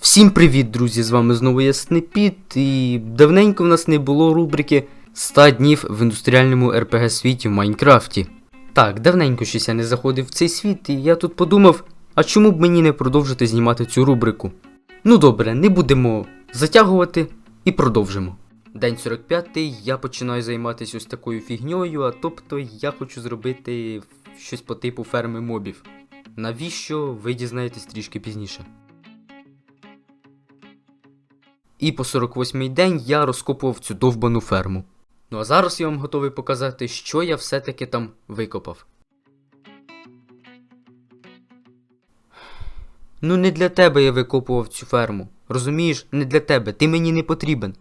Всім привіт, друзі! З вами знову я Снепіт, і давненько в нас не було рубрики 100 днів в індустріальному РПГ світі в Майнкрафті. Так, давненько щось я не заходив в цей світ, і я тут подумав, а чому б мені не продовжити знімати цю рубрику? Ну добре, не будемо затягувати і продовжимо. День 45 я починаю займатися ось такою фігньою, а тобто я хочу зробити щось по типу ферми мобів. Навіщо ви дізнаєтесь трішки пізніше. І по 48-й день я розкопував цю довбану ферму. Ну а зараз я вам готовий показати, що я все-таки там викопав. Ну не для тебе я викопував цю ферму. Розумієш, не для тебе, ти мені не потрібен.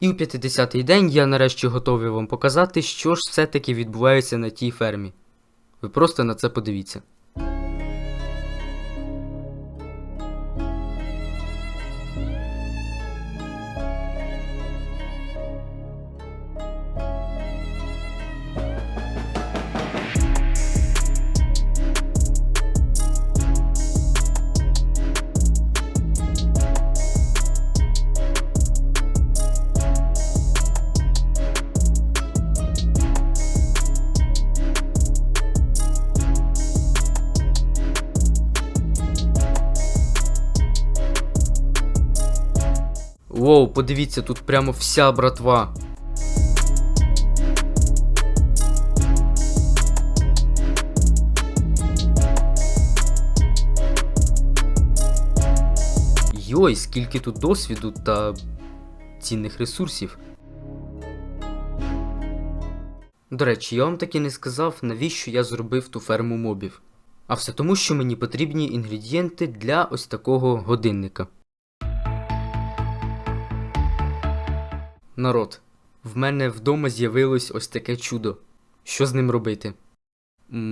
І у 50-й день я нарешті готовий вам показати, що ж все-таки відбувається на тій фермі. Ви просто на це подивіться. Воу, подивіться, тут прямо вся братва. Йой, скільки тут досвіду та цінних ресурсів. До речі, я вам таки не сказав, навіщо я зробив ту ферму мобів. А все тому, що мені потрібні інгредієнти для ось такого годинника. Народ, в мене вдома з'явилось ось таке чудо. Що з ним робити?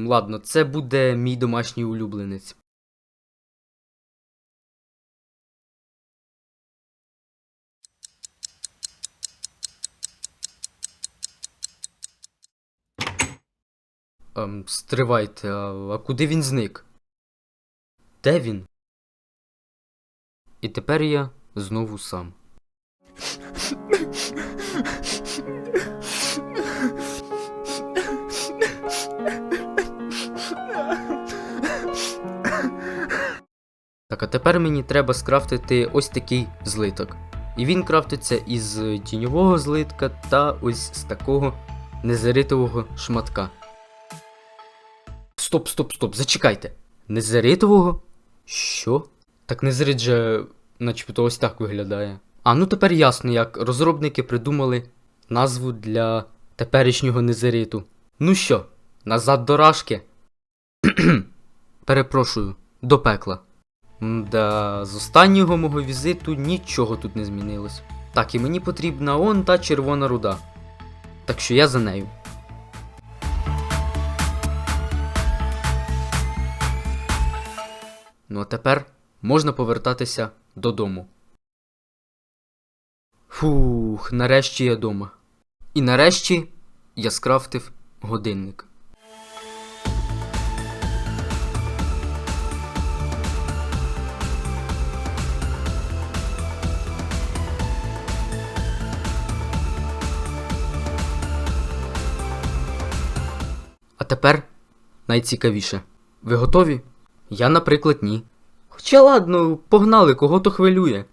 Ладно, це буде мій домашній улюбленець. Ем, стривайте, а, а куди він зник? Де він? І тепер я знову сам. Так, а тепер мені треба скрафтити ось такий злиток. І він крафтиться із тіньового злитка та ось з такого незаритового шматка. Стоп, стоп, стоп, зачекайте. Незаритового? Що? Так незарит же начебто ось так виглядає. А ну тепер ясно, як розробники придумали назву для теперішнього незариту. Ну що, назад до рашки? Перепрошую, до пекла. Да, з останнього мого візиту нічого тут не змінилось. Так, і мені потрібна он та червона руда. Так що я за нею. Ну а тепер можна повертатися додому. Фух, нарешті я дома. І нарешті я скрафтив годинник. Тепер найцікавіше. Ви готові? Я, наприклад, ні. Хоча ладно, погнали, кого то хвилює.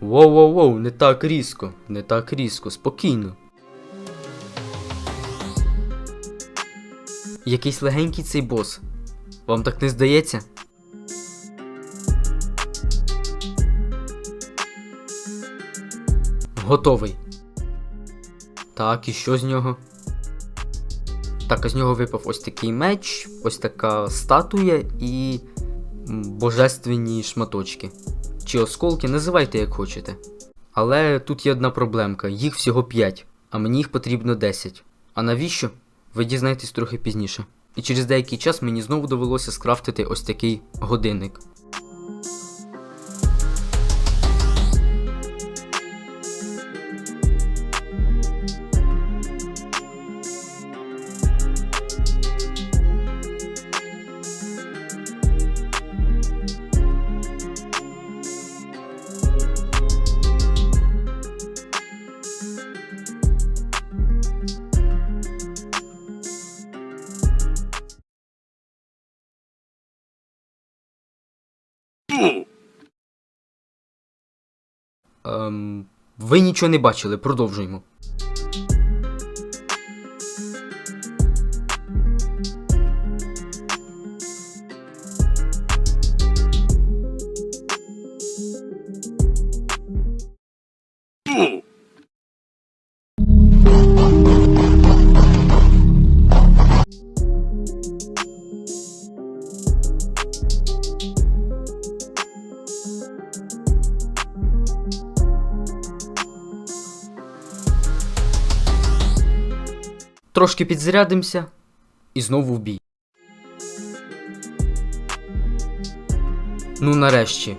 Воу-воу-воу, не так різко, не так різко, спокійно. Якийсь легенький цей бос. Вам так не здається? Готовий. Так, і що з нього? Так, а з нього випав ось такий меч, ось така статуя і божественні шматочки. Чи осколки, називайте як хочете. Але тут є одна проблемка: їх всього 5, а мені їх потрібно 10. А навіщо? Ви дізнаєтесь трохи пізніше. І через деякий час мені знову довелося скрафтити ось такий годинник. Ем, ви нічого не бачили, продовжуємо. Трошки підзарядимося і знову в бій. Ну нарешті.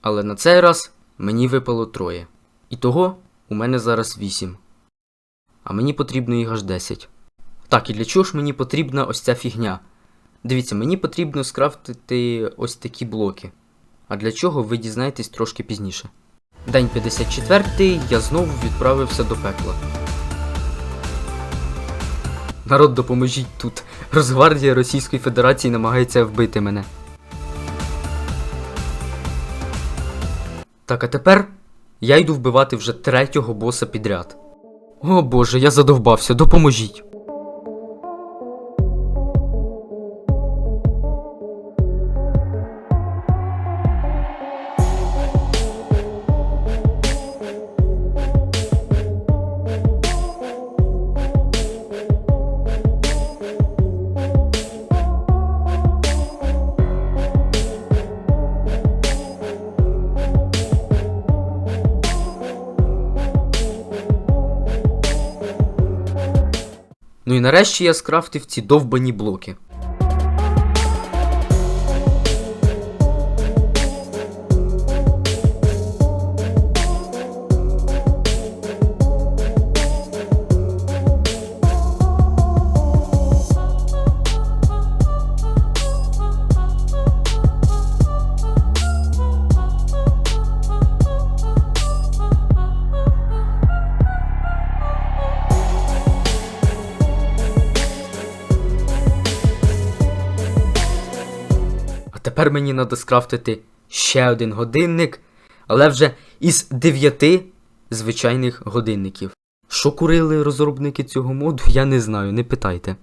Але на цей раз мені випало троє. І того у мене зараз вісім. А мені потрібно їх аж 10. Так, і для чого ж мені потрібна ось ця фігня? Дивіться, мені потрібно скрафтити ось такі блоки. А для чого ви дізнаєтесь трошки пізніше. День 54 я знову відправився до пекла. Народ, допоможіть тут. Росгвардія Російської Федерації намагається вбити мене. Так, а тепер я йду вбивати вже третього боса підряд. О боже, я задовбався, допоможіть. І нарешті я скрафтив ці довбані блоки. Тепер мені треба скрафтити ще один годинник, але вже із дев'яти звичайних годинників. Що курили розробники цього моду, я не знаю, не питайте.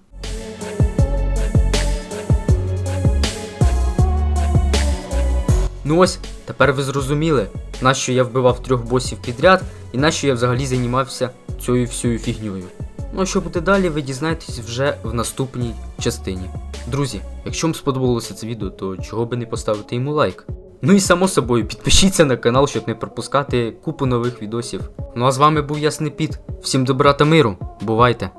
Ну ось, тепер ви зрозуміли, нащо я вбивав трьох босів підряд і нащо я взагалі займався цією всією фігньою. Ну а що буде далі, ви дізнаєтесь вже в наступній частині. Друзі, якщо вам сподобалося це відео, то чого би не поставити йому лайк. Ну і само собою, підпишіться на канал, щоб не пропускати купу нових відосів. Ну а з вами був Ясний Піт. Всім добра та миру. Бувайте!